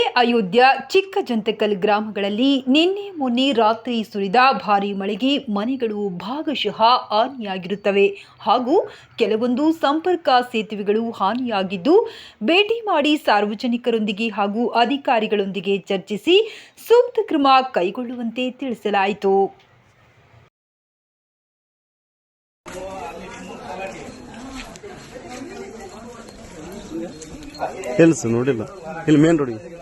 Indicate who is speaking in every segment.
Speaker 1: ಅಯೋಧ್ಯ ಚಿಕ್ಕಜಂತಕಲ್ ಗ್ರಾಮಗಳಲ್ಲಿ ನಿನ್ನೆ ಮೊನ್ನೆ ರಾತ್ರಿ ಸುರಿದ ಭಾರೀ ಮಳೆಗೆ ಮನೆಗಳು ಭಾಗಶಃ ಹಾನಿಯಾಗಿರುತ್ತವೆ. ಹಾಗೂ ಕೆಲವೊಂದು ಸಂಪರ್ಕ ಸೇತುವೆಗಳು ಹಾನಿಯಾಗಿದ್ದು, ಭೇಟಿ ಮಾಡಿ ಸಾರ್ವಜನಿಕರೊಂದಿಗೆ ಹಾಗೂ ಅಧಿಕಾರಿಗಳೊಂದಿಗೆ ಚರ್ಚಿಸಿ ಸೂಕ್ತ ಕ್ರಮ ಕೈಗೊಳ್ಳುವಂತೆ ತಿಳಿಸಲಾಯಿತು.
Speaker 2: ಎಲ್ಲಿ ನೋಡಿಲ್ಲ. ಇಲ್ಲಿ ಮೇನ್ ರೋಡಿಗೆ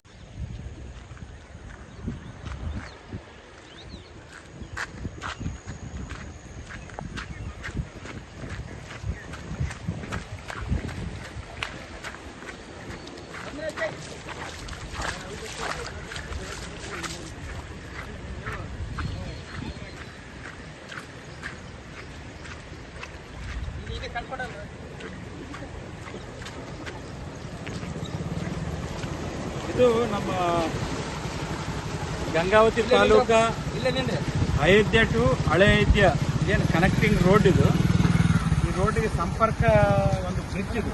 Speaker 3: ಇದು ನಮ್ಮ ಗಂಗಾವತಿ ತಾಲೂಕ ಅಯೋಧ್ಯ ಟು ಹಳೆ ಅಯೋಧ್ಯ ಏನು ಕನೆಕ್ಟಿಂಗ್ ರೋಡ್ ಇದು. ಈ ರೋಡಿಗೆ ಸಂಪರ್ಕ ಒಂದು ಬ್ರಿಡ್ಜ್ ಇದು.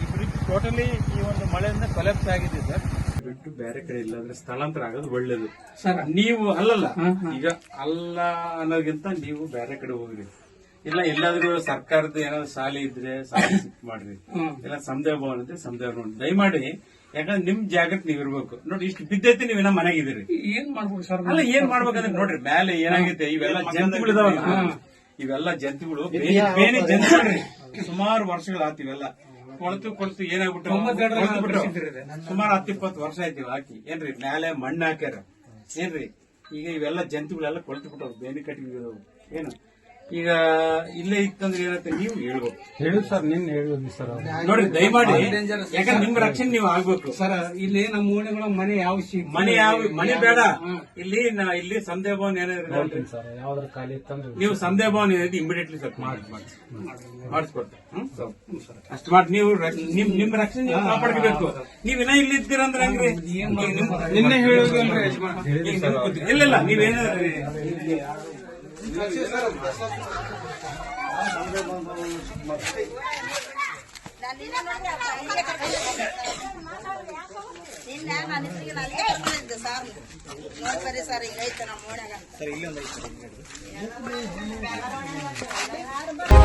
Speaker 3: ಈ ಬ್ರಿಡ್ಜ್ ಟೋಟಲಿ ಈ ಒಂದು ಮಳೆಯಿಂದ ಕೊಲೆಪ್ಸ್ ಆಗಿದೆ ಸರ್. ಬಿಟ್ಟು ಬೇರೆ ಕಡೆ ಇಲ್ಲ ಅಂದ್ರೆ ಸ್ಥಳಾಂತರ ಆಗೋದು ಒಳ್ಳೇದು. ಸರ್ ನೀವು ಅಲ್ಲಲ್ಲ ಈಗ ಅಲ್ಲ ಅನ್ನೋದಕ್ಕಿಂತ ನೀವು ಬೇರೆ ಕಡೆ ಹೋಗ್ರಿ. ಇಲ್ಲ ಎಲ್ಲಾದ್ರೂ ಸರ್ಕಾರದ ಏನಾದ್ರು ಶಾಲೆ ಇದ್ರೆ ಶಾಲೆ ಶಿಫ್ಟ್ ಮಾಡ್ರಿ. ಇಲ್ಲ ಸಮುದಾಯ ಭವನ ಇದ್ರೆ ಸಮುದಾಯ ಭವನ ದಯಮಾಡಿ ಯಾಕಂದ್ರೆ ನಿಮ್ ಜಾಗಕ್ಕೆ ನೀವ್ ಇರ್ಬೇಕು. ನೋಡಿ ಇಷ್ಟು ಬಿದ್ದೈತಿ ನೀವೇನ ಮನೆಗಿದ್ದೀರಿ.
Speaker 4: ಏನ್ ಮಾಡ್ಬೇಕು ಸರ್
Speaker 3: ಅಲ್ಲ ಏನ್ ಮಾಡ್ಬೇಕಂದ್ರೆ ನೋಡ್ರಿ ಮೇಲೆ ಏನಾಗೈತೆ ಇವೆಲ್ಲ ಜಂತುಗಳು ಇದಾವಲ್ಲ ಇವೆಲ್ಲ ಜಂತುಗಳು ಜಂತುಗಳ್ರಿ ಸುಮಾರು ವರ್ಷಗಳು ಆತಿವೆಲ್ಲ ಇವೆಲ್ಲ. ಕೊಳತು ಕೊಳತು ಏನಾಗ್ಬಿಟ್ಟು ಸುಮಾರು ಹತ್ತಿಪ್ಪತ್ತು ವರ್ಷ ಆಯ್ತು ಇವ್ ಹಾಕಿ. ಏನ್ರಿ ಮೇಲೆ ಮಣ್ಣು ಹಾಕ್ಯಾರ. ಏನ್ರಿ ಈಗ ಇವೆಲ್ಲ ಜಂತುಗಳೆಲ್ಲ ಕೊಳ್ತು ಬಿಟ್ಟವು ಬೇನೆ ಕಟ್ಟಿಗೆ ಏನು? ಈಗ ಇಲ್ಲೇ ಇತ್ತಂದ್ರೆ ಏನಂತ ನೀವು ಹೇಳ್ಬೇಕು.
Speaker 4: ಹೇಳಿ ಸರ್ ನಿನ್ ಹೇಳಿದ್ವಿ ಸರ್
Speaker 3: ನೋಡಿ ದಯಮಾಡಿ ಯಾಕಂದ್ರೆ ನಿಮ್ ರಕ್ಷಣೆ ನೀವು ಆಗ್ಬೇಕು.
Speaker 4: ಸರ್ ಇಲ್ಲಿ ನಮ್ಮ ಓಣಿಗಳ ಮನೆ ಯಾವ ಸಿ
Speaker 3: ಮನೆ ಯಾವ ಮನೆ ಬೇಡ. ಇಲ್ಲಿ ನಾ- ಇಲ್ಲಿ ಸಂದೇಹ ಭವನ ಏನಾದ್ರು
Speaker 4: ಸರ್ ಯಾವ್ದ್ರ ಖಾಲಿ ಇತ್ತಂದ್ರೆ
Speaker 3: ನೀವು ಸಂದೇಹ ಭವನ ಏನಿದೆ ಇಮಿಡಿಯೇಟ್ಲಿ ಸರ್ ಮಾಡಿಸ್ಕೊಡ್ತಾರೆ ಅಷ್ಟು ಮಾಡಿ ನೀವು ರ- ನಿಮ್ ನಿಮ್ ರಕ್ಷಣೆ ನೀವು ಕಾಪಾಡ್ಕೋಬೇಕು. ನೀವ್ ಇನ್ನ ಇಲ್ಲಿ ಇದ್ದೀರಂದ್ರೆ ಹಂಗ್ರಿ?
Speaker 4: ನಿನ್ನೆ ಹೇಳಿದ್ವಿ
Speaker 3: ಇಲ್ಲ ಇಲ್ಲ ನೀವೇನಾದ್ರೆ
Speaker 5: ಇಲ್ಲೇ ಕರ್ಕೊಂಡು ನಿನ್ನೆ ನಾನು ಇದ್ರಿಗೆ ನಾನು ಅಲ್ಲಿಗೆ ಕರ್ಕೊಂಡಿದ್ದೆ ಸಾರ್ ನೋಡಿ ಬರ್ರಿ ಸರ್ ಹಿಂಗೈತೆ ನಮ್ಮ ಓಣ್ಯಾಗ ಅಂತ